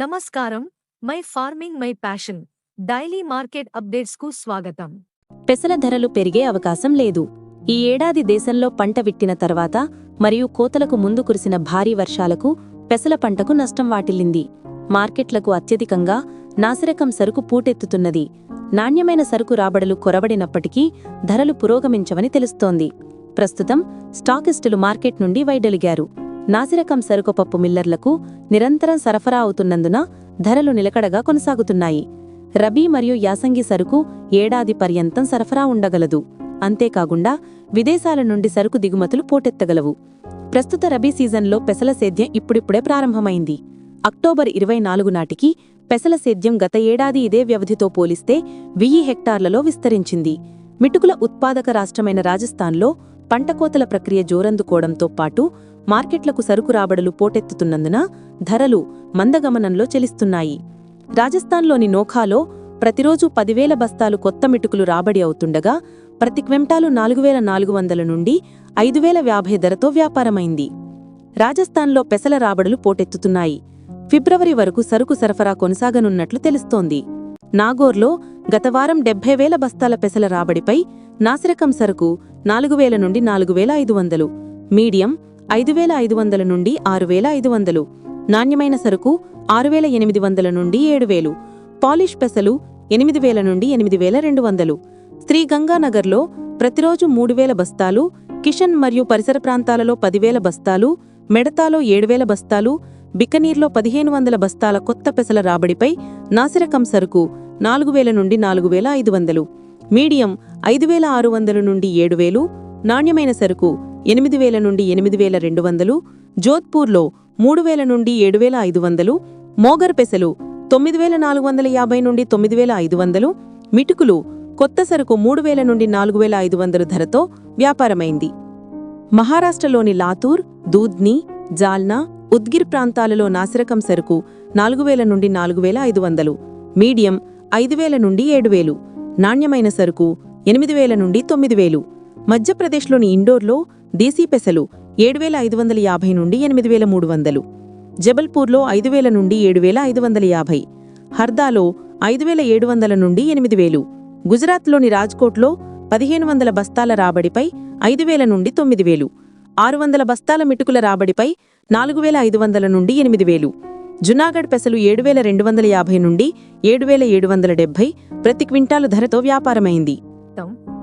నమస్కారం. My farming my passion. Daily market అప్డేట్స్కు స్వాగతం. పెసల ధరలు పెరిగే అవకాశం లేదు. ఈ ఏడాది దేశంలో పంట విట్టిన తర్వాత మరియు కోతలకు ముందు కురిసిన భారీ వర్షాలకు పెసల పంటకు నష్టం వాటిల్లింది. మార్కెట్లకు అత్యధికంగా నాసిరకం సరుకు పూటెత్తుతున్నది. నాణ్యమైన సరుకు రాబడులు కొరబడినప్పటికీ ధరలు పురోగమించవని తెలుస్తోంది. ప్రస్తుతం స్టాకిస్టులు మార్కెట్ నుండి వైడొలిగారు నాసిరకం సరుకు పప్పు మిల్లర్లకు నిరంతరం సరఫరా అవుతున్నందున ధరలు నిలకడగా కొనసాగుతున్నాయి. రబీ మరియు యాసంగి సరుకు ఏడాది పర్యంతం సరఫరా ఉండగలదు. అంతేకాకుండా విదేశాల నుండి సరుకు దిగుమతులు పోటెత్తగలవు. ప్రస్తుత రబీ సీజన్లో పెసల సేద్యం ఇప్పుడిప్పుడే ప్రారంభమైంది. అక్టోబర్ ఇరవై నాలుగు నాటికి పెసల సేద్యం గత ఏడాది ఇదే వ్యవధితో పోలిస్తే వెయ్యి హెక్టార్లలో విస్తరించింది. మిటుకుల ఉత్పాదక రాష్ట్రమైన రాజస్థాన్లో పంటకోతల ప్రక్రియ జోరందుకోవడంతో పాటు మార్కెట్లకు సరుకు రాబడులు పోటెత్తుతున్నందున ధరలు మందగమనంలో చెలిస్తున్నాయి. రాజస్థాన్లోని నోఖాలో ప్రతిరోజు పదివేల బస్తాలు కొత్త మిటుకులు రాబడి అవుతుండగా ప్రతి క్వింటాలు నాలుగు వేల నాలుగు వందల నుండి ఐదు వేల యాభై ధరతో వ్యాపారమైంది. రాజస్థాన్లో పెసల రాబడులు పోటెత్తుతున్నాయి. ఫిబ్రవరి వరకు సరుకు సరఫరా కొనసాగనున్నట్లు తెలుస్తోంది. నాగోర్లో గత వారం డెబ్బై వేల బస్తాల పెసల రాబడిపై నాసిరకం సరుకు నాలుగు వేల నుండి నాలుగు వేల ఐదు వందలు మీడియం ఐదు వేల ఐదు వందల నుండి ఆరు వేల ఐదు వందలు. నాణ్యమైన సరుకు ఆరు వేల ఎనిమిది వందల నుండి ఏడు వేలు. పాలిష్ పెసలు ఎనిమిది వేల నుండి ఎనిమిది వేల రెండు వందలు. శ్రీ గంగానగర్లో ప్రతిరోజు మూడు వేల బస్తాలు కిషన్ మరియు పరిసర ప్రాంతాలలో పదివేల బస్తాలు మెడతాలో ఏడు వేల బస్తాలు బికనీర్లో పదిహేను వందల బస్తాల కొత్త పెసల రాబడిపై నాసిరకం సరుకు నాలుగు వేల నుండి నాలుగు వేల ఐదు వందలు. మీడియం ఐదు వేల ఆరు వందల నుండి ఏడు వేలు. నాణ్యమైన సరుకు ఎనిమిది వేల నుండి ఎనిమిది వేల రెండు వందలు జోధ్పూర్లో మూడు వేల నుండి ఏడు వేల ఐదు వందలు మోగర్ పెసలు తొమ్మిది వేల నాలుగు వందల యాభై నుండి తొమ్మిది వేల ఐదు వందలు మిటుకులు కొత్త సరుకు మూడు వేల నుండి నాలుగు వేల ఐదు వందలు ధరతో వ్యాపారమైంది. మహారాష్ట్రలోని లాతూర్ దూద్ని జాల్నా ఉద్గిర్ ప్రాంతాలలో నాసిరకం సరుకు నాలుగు వేల నుండి నాలుగు వేల ఐదు వందలు మీడియం ఐదు వేల నుండి ఏడు వేలు నాణ్యమైన సరుకు ఎనిమిది వేల నుండి తొమ్మిది వేలు. మధ్యప్రదేశ్లోని ఇండోర్లో దేశీ పెసలు ఏడు వేల ఐదు వందల యాభై నుండి ఎనిమిది వేల మూడు వందలు. జబల్పూర్లో ఐదు వేల నుండి ఏడు వేల ఐదు వందల యాభై. హర్దాలో ఐదు వేల ఏడు వందల నుండి ఎనిమిది వేలు. గుజరాత్లోని రాజ్కోట్లో పదిహేను వందల బస్తాల రాబడిపై ఐదు వేల నుండి తొమ్మిది వేలు. ఆరు వందల బస్తాల మిటుకుల రాబడిపై నాలుగు వేల ఐదు వందల నుండి ఎనిమిది వేలు. జునాగఢ్ పెసలు ఏడు వేల రెండు వందల యాభై నుండి ఏడు వేల ఏడు వందల డెబ్బై ప్రతి క్వింటాలు ధరతో వ్యాపారమైంది.